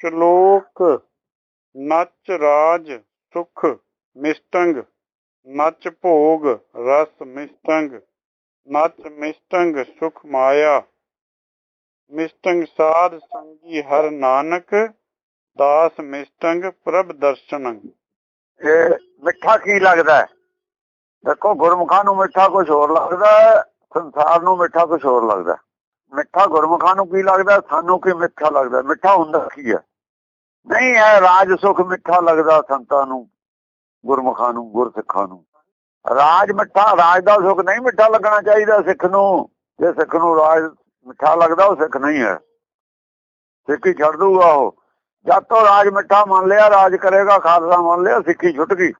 ਸ਼ਲੋਕ, ਨਚ ਰਾਜ, ਸੁਖ, ਮਿਸਟੰਗ, ਨਚ ਭੋਗ, ਰਸ ਮਿਸਟੰਗ, ਨਚ ਮਿਸਟੰਗ, ਸੁਖ ਮਾਇਆ, ਮਿਸਟੰਗ ਸਾਧ ਸੰਗੀ ਹਰ ਨਾਨਕ, ਦਾਸ ਮਿਸਟੰਗ ਪ੍ਰਭ ਦਰਸ਼ਨੰ। ਇਹ ਮਿੱਠਾ ਕੀ ਲੱਗਦਾ? ਹੈ? ਦੇਖੋ, ਗੁਰਮੁਖਾਂ ਨੂੰ ਮਿੱਠਾ ਕੁਝ ਹੋਰ ਲੱਗਦਾ, ਸੰਸਾਰ ਨੂੰ ਮਿੱਠਾ ਕੁਝ ਹੋਰ ਲੱਗਦਾ। ਮਿੱਠਾ ਗੁਰਮੁਖਾਂ ਨੂੰ ਕੀ ਲੱਗਦਾ? ਸਾਨੂੰ ਕੀ ਮਿੱਠਾ ਲੱਗਦਾ? ਮਿੱਠਾ ਹੁੰਦਾ ਕੀ ਹੈ? ਨਹੀਂ ਹੈ ਰਾਜ ਸੁਖ ਮਿੱਠਾ ਲੱਗਦਾ ਸੰਤਾਂ ਨੂੰ, ਗੁਰਮੁਖਾਂ ਨੂੰ, ਗੁਰਸਿੱਖਾਂ ਨੂੰ। ਰਾਜ ਮਿੱਠਾ, ਰਾਜ ਦਾ ਸੁਖ ਨਹੀਂ ਮਿੱਠਾ ਲੱਗਣਾ ਚਾਹੀਦਾ ਸਿੱਖ ਨੂੰ। ਜੇ ਸਿੱਖ ਨੂੰ ਰਾਜ ਮਿੱਠਾ ਲੱਗਦਾ, ਉਹ ਸਿੱਖ ਨਹੀਂ ਹੈ। ਸਿੱਖ ਛੱਡ ਦੂਗਾ ਉਹ। ਜਦ ਤੋਂ ਰਾਜ ਮਿੱਠਾ ਮੰਨ ਲਿਆ, ਰਾਜ ਕਰੇਗਾ, ਖਾਲਸਾ ਮੰਨ ਲਿਆ, ਸਿੱਖੀ ਛੁੱਟ ਗਈ।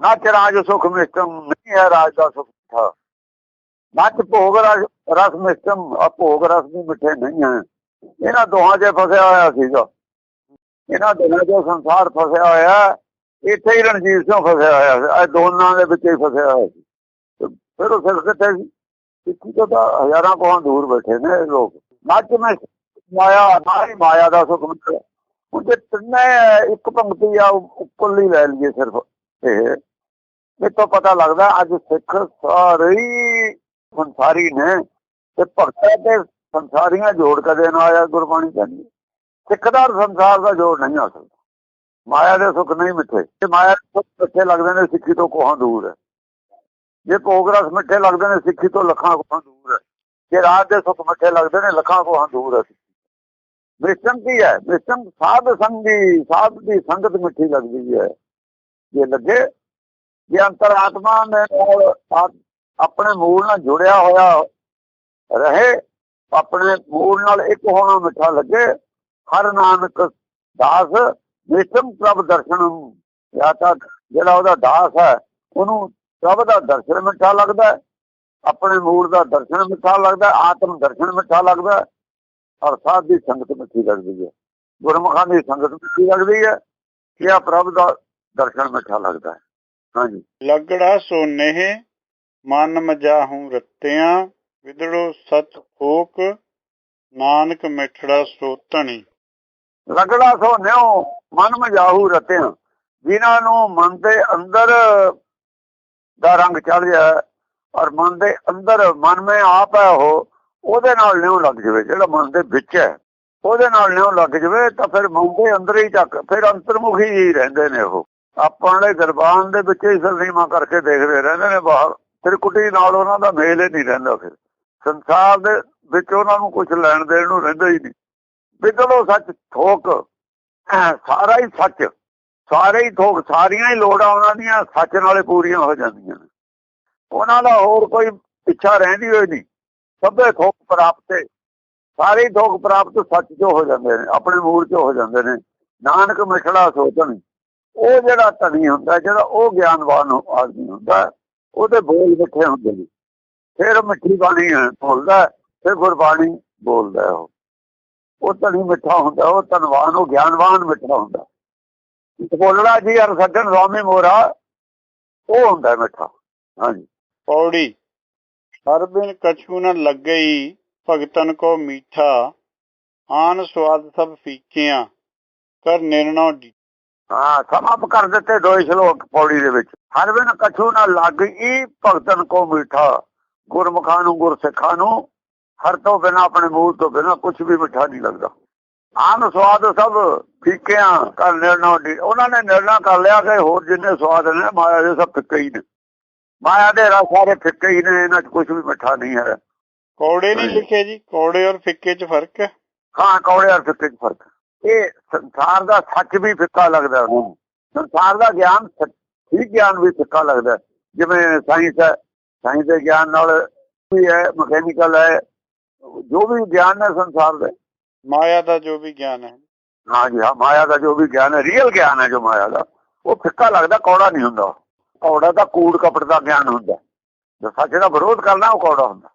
ਨੱਚ ਰਾਜ ਸੁਖ ਮਿਸ਼ਟਮ ਨਹੀਂ ਹੈ, ਰਾਜ ਦਾ ਸੁਖ ਮਿੱਠਾ। ਨੱਚ ਭੋਗ ਰਸ ਰਸ ਮਿਸ਼ਟਮ ਆ ਭੋਗ ਰਸ ਵੀ ਮਿੱਠੇ ਨਹੀਂ ਹੈ। ਇਹਨਾਂ ਦੋਹਾਂ 'ਚ ਫਸਿਆ ਹੋਇਆ ਸੀਗਾ। ਇਹਨਾਂ ਦੋਹਾਂ 'ਚ ਸੰਸਾਰ ਫਸਿਆ ਹੋਇਆ ਇੱਥੇ ਹੀ ਰਣਜੀਤ ਸਿੰਘ ਫਸਿਆ ਹੋਇਆ ਸੀ, ਇਹ ਦੋਨਾਂ ਦੇ ਵਿੱਚ ਹੀ ਫਸਿਆ ਹੋਇਆ ਸੀ। ਫਿਰ ਉਹ ਸਿਰ ਕਿੱਥੇ ਸੀ? ਸਿੱਖੀ ਤੋਂ ਤਾਂ ਹਜ਼ਾਰਾਂ ਕੋਹਾਂ ਦੂਰ ਬੈਠੇ ਨੇ ਇਹ ਲੋਕ। ਨੱਚ ਮੈਂ ਮਾਇਆ ਨਾ ਮਾਇਆ ਦਾ ਸੁਖ ਮਿੱਠਾ ਉਹਦੇ ਤਿੰਨੇ, ਇੱਕ ਪੰਕਤੀ ਆ ਉੱਪਰਲੀ ਲੈ ਲਈਏ ਸਿਰਫ ਇਹ। ਇਹ ਤੋਂ ਪਤਾ ਲੱਗਦਾ ਅੱਜ ਸਿੱਖ ਸਾਰੇ ਸੰਸਾਰੀ ਨੇ ਤੇ ਭਗਤਾਂ ਤੇ ਸੰਸਾਰੀਆਂ ਜੋੜ ਕਦੇ ਨਾ ਆਇਆ ਗੁਰਬਾਣੀ ਕਹਿੰਦੀ ਸਿੱਖ ਦਾ ਸੰਸਾਰ ਦਾ ਜੋੜ ਨਹੀਂ ਆ ਸਕਦਾ। ਮਾਇਆ ਦੇ ਸੁੱਖ ਨਹੀਂ ਮਿੱਠੇ। ਤੇ ਮਾਇਆ ਦੇ ਸੁੱਖ ਮਿੱਠੇ ਲੱਗਦੇ ਨੇ, ਸਿੱਖੀ ਤੋਂ ਕੋਹਾਂ ਦੂਰ ਹੈ। ਜੇ ਭੋਗ ਮਿੱਠੇ ਲੱਗਦੇ ਨੇ, ਸਿੱਖੀ ਤੋਂ ਲੱਖਾਂ ਕੋਹਾਂ ਦੂਰ ਹੈ। ਜੇ ਰਾਤ ਦੇ ਸੁੱਖ ਮਿੱਠੇ ਲੱਗਦੇ ਨੇ, ਲੱਖਾਂ ਕੋਹਾਂ ਦੂਰ ਹੈ ਮਿਸ਼ਨ ਕੀ ਹੈ? ਮਿਸ਼ਨ ਸਾਧ ਸੰਗੀ, ਸਾਧ ਦੀ ਸੰਗਤ ਮਿੱਠੀ ਲੱਗਦੀ ਹੈ। ਜੇ ਲੱਗੇ, ਜੇ ਅੰਤਰਾਤਮਾ ਨੇ ਆਪਣੇ ਮੂਲ ਨਾਲ ਜੁੜਿਆ ਹੋਇਆ ਰਹੇ, ਆਪਣੇ ਮੂਲ ਨਾਲ ਇੱਕ ਹੋਣਾ ਮਿੱਠਾ ਲੱਗੇ ਹਰ ਨਾਨਕ ਦਾਸ ਨਿਸ਼ਮ ਪ੍ਰਭ ਦਰਸ਼ਨ ਜਾਂ ਤਾਂ ਜਿਹੜਾ ਉਹਦਾ ਦਾਸ ਹੈ, ਉਹਨੂੰ ਪ੍ਰਭ ਦਾ ਦਰਸ਼ਨ ਮਿੱਠਾ ਲੱਗਦਾ ਆਪਣੇ ਮੂਲ ਦਾ ਦਰਸ਼ਨ ਮਿੱਠਾ ਲੱਗਦਾ ਆਤਮ ਦਰਸ਼ਨ ਮਿੱਠਾ ਲੱਗਦਾ ਔਰ ਸਾਧ ਦੀ ਸੰਗਤ ਮਿੱਠੀ ਲੱਗਦੀ ਹੈ। ਗੁਰਮੁਖਾਂ ਦੀ ਸੰਗਤ ਮਿੱਠੀ ਲੱਗਦੀ ਹੈ ਕਿ ਪ੍ਰਭ ਦਾ ਦਰਸ਼ਨ ਮਿੱਠਾ ਲੱਗਦਾ ਹਾਂਜੀ। ਲਗੜਾ ਸੋਨੇ ਮਨ ਮਜਾਹੂ ਰਤਿਆਂ, ਵਿਦੜੋ ਸਤ ਖੋਕ, ਨਾਨਕ ਮਿਠੜਾ ਸੋਤਣੀ ਰਗੜਾ ਸੋ ਨਿਉ ਮਨ ਮਜਾਹੂ ਰਤਿਆਂ ਜਿਨ੍ਹਾਂ ਨੂੰ ਮਨ ਦੇ ਅੰਦਰ ਦਾ ਰੰਗ ਚੜ ਜਾਏ ਔਰ ਮਨ ਦੇ ਅੰਦਰ ਮਨ ਮੇ ਆਪ ਹੈ ਉਹ, ਉਹਦੇ ਨਾਲ ਨਿਉ ਲੱਗ ਜਵੇ, ਜਿਹੜਾ ਮਨ ਦੇ ਵਿੱਚ ਹੈ, ਉਹਦੇ ਨਾਲ ਨਿਉ ਲੱਗ ਜਵੇ ਤਾਂ ਫਿਰ ਮਨ ਦੇ ਅੰਦਰ ਹੀ ਚੱਕ, ਫਿਰ ਅੰਤਰਮੁਖੀ ਹੀ ਰਹਿੰਦੇ ਨੇ ਉਹ। ਆਪਣੇ ਦਰਬਾਨ ਦੇ ਵਿੱਚ ਹੀ ਸਰਨੀਮਾ ਕਰਕੇ ਦੇਖਦੇ ਰਹਿੰਦੇ ਨੇ ਬਾਹਰ, ਫਿਰ ਕੁੱਟੀ ਨਾਲ ਉਹਨਾਂ ਦਾ ਮੇਲ ਹੀ ਨਹੀਂ ਰਹਿੰਦਾ ਫਿਰ। ਸੰਸਾਰ ਦੇ ਵਿੱਚ ਉਹਨਾਂ ਨੂੰ ਕੁਝ ਲੈਣ ਦੇਣ ਨੂੰ ਰਹਿੰਦਾ ਹੀ ਨਹੀਂ। ਵਿਦਲੋ ਸੱਚ ਥੋਕ। ਅਹ ਸਾਰਾ ਹੀ ਸੱਚ। ਸਾਰੇ ਹੀ ਥੋਕ, ਸਾਰੀਆਂ ਹੀ ਲੋੜਾਂ ਉਹਨਾਂ ਦੀਆਂ ਸੱਚ ਨਾਲੇ ਪੂਰੀਆਂ ਹੋ ਜਾਂਦੀਆਂ ਨੇ। ਉਹਨਾਂ ਦਾ ਹੋਰ ਕੋਈ ਇੱਛਾ ਰਹਿੰਦੀ ਹੋਈ ਨਹੀਂ। ਸਭੇ ਥੋਕ ਪ੍ਰਾਪਤੇ ਸਾਰੇ ਥੋਕ ਪ੍ਰਾਪਤ ਸੱਚ ਜੋ ਹੋ ਜਾਂਦੇ ਨੇ, ਆਪਣੇ ਮੂਲ ਚ ਹੋ ਜਾਂਦੇ ਨੇ। ਨਾਨਕ ਮਿਠੜਾ ਸੋਚਣ। ਉਹ ਜਿਹੜਾ ਧਨੀ ਹੁੰਦਾ, ਜਿਹੜਾ ਉਹ ਗਿਆਨਵਾਨ ਆਦਮੀ ਹੁੰਦਾ, ਉਹਦੇ ਬੋਲ ਮਿੱਠੇ ਹੁੰਦੇ ਨੇ। ਫਿਰ ਮਿੱਠੀ ਬਾਣੀ ਹੈ, ਬੋਲਦਾ ਫਿਰ ਗੁਰਬਾਣੀ ਬੋਲਦਾ ਉਹ। ਉਹ ਧਨੀ ਮਿੱਠਾ ਹੁੰਦਾ ਉਹ ਧਨਵਾਨ ਉਹ ਗਿਆਨਵਾਨ ਮਿੱਠਾ ਹੁੰਦਾ। ਬੋਲਣਾ ਜੀ ਹਰ ਸੱਜਣ ਰੋਮੀ ਮੋਰਾ ਉਹ ਹੁੰਦਾ ਮਿੱਠਾ। ਹਾਂਜੀ। ਪੌੜੀ ਹਰ ਬਿਨ ਕਛੂ ਨ ਲੱਗਈ ਭਗਤਨ ਕੋ ਮੀਠਾ ਆਨ ਸਵਾਦ ਸਭ ਫੀਕਿਆਂ ਕਰ ਨਿਰਣੋ ਹਾਂ ਸਮਾਪ ਕਰ ਦਿੱਤੇ ਦੋ ਸ਼ਲੋਕ ਪੌੜੀ ਦੇ ਵਿੱਚ। ਹਰ ਬਿਨ ਕਛੂ ਨਾ ਲੱਗੀ ਭਗਤਨ ਕੋ ਮਿੱਠਾ ਗੁਰਮੁਖਾਂ ਨੂੰ ਗੁਰਸਿੱਖਾਂ ਨੂੰ ਹਰ ਤੋਂ ਬਿਨਾ ਆਪਣੇ ਮੂਲ ਤੋਂ ਬਿਨਾ ਕੁਝ ਵੀ ਮਿੱਠਾ ਨਹੀਂ ਲੱਗਦਾ। ਆਨ ਸਵਾਦ ਸਭ ਫੀਕਿਆਂ ਕਰ ਨਿਰਣਾ ਉਹਨਾਂ ਨੇ ਨਿਰਣਾ ਕਰ ਲਿਆ ਕਿ ਹੋਰ ਜਿੰਨੇ ਸਵਾਦ ਨੇ ਮਾਇਆ ਦੇ ਸਭ ਫਿੱਕੇ ਹੀ ਨੇ। ਮਾਇਆ ਦੇ ਰਸ ਸਾਰੇ ਫਿੱਕੇ ਹੀ ਨੇ ਇਹਨਾਂ 'ਚ ਕੁਝ ਵੀ ਮਿੱਠਾ ਨਹੀਂ ਹੈ। ਕੌੜੇ ਨਹੀਂ ਲਿਖੇ ਜੀ? ਕੌੜੇ ਔਰ ਫਿੱਕੇ 'ਚ ਫ਼ਰਕ ਹੈ? ਹਾਂ ਕੌੜੇ ਔਰ ਫਿੱਕੇ 'ਚ ਫ਼ਰਕ। ਇਹ ਸੰਸਾਰ ਦਾ ਸੱਚ ਵੀ ਫਿੱਕਾ ਲੱਗਦਾ ਉਹਨੂੰ ਸੰਸਾਰ ਦਾ ਗਿਆਨ ਠੀਕ ਗਿਆਨ ਵੀ ਫਿੱਕਾ ਲੱਗਦਾ। ਜਿਵੇਂ ਸਾਇੰਸ ਹੈ। ਸਾਇੰਸ ਦੇ ਗਿਆਨ ਨਾਲ ਵੀ ਹੈ ਮਕੈਨੀਕਲ ਹੈ ਜੋ ਵੀ ਗਿਆਨ ਹੈ ਸੰਸਾਰ ਦੇ। ਮਾਇਆ ਦਾ ਜੋ ਵੀ ਗਿਆਨ ਹੈ। ਹਾਂ ਜੀ ਹਾਂ ਮਾਇਆ ਦਾ ਜੋ ਵੀ ਗਿਆਨ ਹੈ ਰੀਅਲ ਗਿਆਨ ਹੈ ਜੋ ਮਾਇਆ ਦਾ ਉਹ ਫਿੱਕਾ ਲੱਗਦਾ ਕੌੜਾ ਨਹੀਂ ਹੁੰਦਾ। ਕੌੜਾ ਤਾਂ ਕੂੜ ਕਪੜ ਦਾ ਗਿਆਨ ਹੁੰਦਾ। ਜੋ ਸੱਚ ਦਾ ਵਿਰੋਧ ਕਰਨਾ ਉਹ ਕੌੜਾ ਹੁੰਦਾ।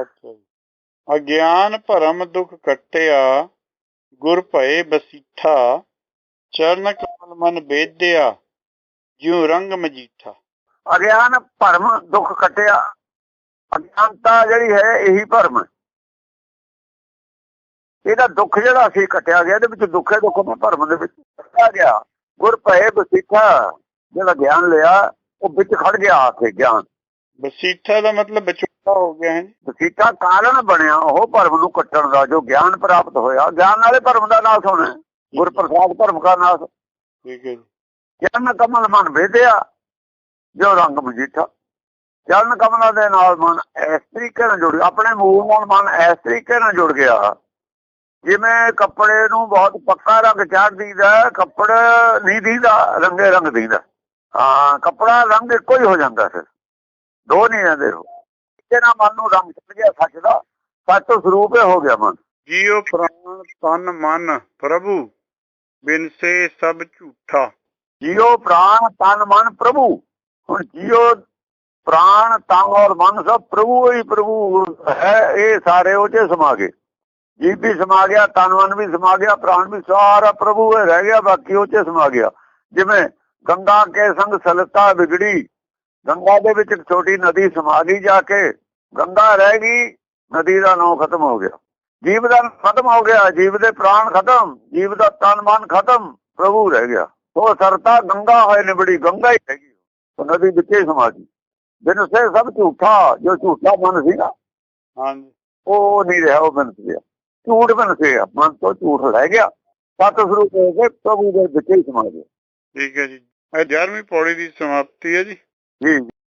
ਅੱਛਾ ਅਗਿਆਨ ਭਰਮ ਦੁਖ ਕੱਟਿਆ ਗੁਰ ਭਏ ਬਸੀਠਾ ਚਰਨ ਕਮਲ ਮਨ ਬੇਦਿਆ ਜਿਉ ਰੰਗ ਮਜੀਠਾ। ਅਗਿਆਨ ਭਰਮ ਦੁੱਖ ਕਟਿਆ ਅਗਿਆਨਤਾ ਜਿਹੜੀ ਹੈ ਇਹੀ ਭਰਮ ਹੈ। ਇਹਦਾ ਦੁੱਖ ਜਿਹੜਾ ਸੀ ਕੱਟਿਆ ਗਿਆ ਇਹਦੇ ਵਿੱਚ ਦੁੱਖੇ ਦੁੱਖ ਨੂੰ ਭਰਮ ਦੇ ਵਿੱਚ ਕੱਟਿਆ ਗਿਆ। ਗੁਰ ਭਏ ਬਸਿੱਖਾ ਜਿਹੜਾ ਗਿਆਨ ਲਿਆ ਉਹ ਵਿੱਚ ਖੜ ਗਿਆ ਆ ਕੇ ਗਿਆਨ। ਬਸੀਠਾ ਦਾ ਮਤਲਬ ਵਿਚੋਲਾ ਹੋ ਗਿਆ ਹੈ। ਜੀ ਬਸਿੱਖਾ ਕਾਰਨ ਬਣਿਆ ਉਹ ਭਰਮ ਨੂੰ ਕੱਟਣ ਦਾ ਜੋ ਗਿਆਨ ਪ੍ਰਾਪਤ ਹੋਇਆ। ਗਿਆਨ ਨਾਲੇ ਭਰਮ ਦਾ ਨਾਸ਼ ਹੋਣਾ। ਗੁਰ ਪ੍ਰਸਾਦ ਭਰਮ ਦਾ ਨਾਸ਼। ਠੀਕ ਹੈ ਜੀ। ਚਰਨ ਕਮਲ ਮਨ ਭੇਦਿਆ ਜੋ ਰੰਗ ਮਜੀਠਾ ਚਰਨ ਕਮਲਾਂ ਦੇ ਨਾਲ ਮਨ ਇਸ ਤਰੀਕੇ ਨਾਲ ਜੁੜ ਗਿਆ। ਆਪਣੇ ਮੂਲ ਨਾਲ ਮਨ ਇਸ ਤਰੀਕੇ ਨਾਲ ਜੁੜ ਗਿਆ। ਜਿਵੇਂ ਕੱਪੜੇ ਨੂੰ ਬਹੁਤ ਪੱਕਾ ਰੰਗ ਚੜ੍ਹ ਦੀਦਾ ਕੱਪੜਾ ਨਹੀਂ ਦੀਦਾ ਰੰਗੇ ਰੰਗ ਦੀਦਾ। ਹਾਂ ਕੱਪੜਾ ਰੰਗ ਇੱਕੋ ਹੀ ਹੋ ਜਾਂਦਾ ਫਿਰ। ਦੋ ਨਹੀਂ ਰਹਿੰਦੇ ਹੋ ਨਾਲ ਮਨ ਨੂੰ ਰੰਗ ਚੜ ਗਿਆ ਸੱਚ ਦਾ ਸੱਚ ਸਰੂਪ ਹੀ ਹੋ ਗਿਆ ਮਨ। ਜੀਉ ਪ੍ਰਾਣ ਤਨ ਮਨ ਪ੍ਰਭੂ ਬਿਨਸੇ ਸਭ ਝੂਠਾ। ਜੀਓ ਪ੍ਰਾਣ ਤਨ ਮਨ ਪ੍ਰਭੂ। ਹੁਣ ਜੀਓ ਪ੍ਰਾਣ ਤਨ ਔਰ ਮਨ ਸਭ ਪ੍ਰਭੂ ਹੀ ਪ੍ਰਭੂ ਹੈ ਇਹ ਸਾਰੇ ਉਹ ਚ ਸਮਾ ਗਏ। ਜੀਵ ਵੀ ਸਮਾ ਗਿਆ ਤਨ ਮਨ ਵੀ ਸਮਾ ਗਿਆ ਪ੍ਰਾਣ ਵੀ ਸਾਰਾ ਪ੍ਰਭੂ ਹੀ ਰਹਿ ਗਿਆ ਬਾਕੀ ਉਹ ਚ ਸਮਾ ਗਿਆ। ਜਿਵੇਂ ਗੰਗਾ ਕੇ ਸੰਗ ਸਲਤਾ ਵਿਗੜੀ ਗੰਗਾ ਦੇ ਵਿੱਚ ਇੱਕ ਛੋਟੀ ਨਦੀ ਸਮਾ ਗਈ ਜਾ ਕੇ ਗੰਗਾ ਰਹਿ ਗਈ ਨਦੀ ਦਾ ਨਾਮ ਖਤਮ ਹੋ ਗਿਆ। ਜੀਵ ਦਾ ਖਤਮ ਹੋ ਗਿਆ ਜੀਵ ਦੇ ਪ੍ਰਾਣ ਖਤਮ ਜੀਵ ਦਾ ਤਨ ਮਨ ਖਤਮ ਪ੍ਰਭੂ ਰਹਿ ਗਿਆ। ਉਹ ਸਰਤਾ ਗੰਗਾ ਹੋਏ ਨਿਬੜੀ ਗੰਗਾ ਹੀ ਰਹਿ ਗਈ। ਉਹ ਨਦੀ ਵਿੱਚੇ ਸਮਾ ਗਈ। ਬਿਨ ਸੇ ਸਭ ਝੂਠਾ ਜੋ ਝੂਠਾ ਮਨ ਸੀਗਾ ਹਾਂਜੀ। ਉਹ ਨਹੀਂ ਰਿਹਾ ਉਹ ਬਣ ਗਿਆ ਝੂਠ ਬਣ ਗਿਆ ਮਨ ਤੋਂ ਝੂਠ ਰਹਿ ਗਿਆ। ਸਤ ਸਰੂਪ ਹੋ ਕੇ ਪ੍ਰਭੂ ਦੇ ਵਿੱਚ ਹੀ ਸਮਾ ਗਿਆ ਠੀਕ ਹੈ ਜੀ। ਇਹ 11ਵੀਂ ਪੌੜੀ ਦੀ ਸਮਾਪਤੀ ਹੈ ਜੀ। ਜੀ।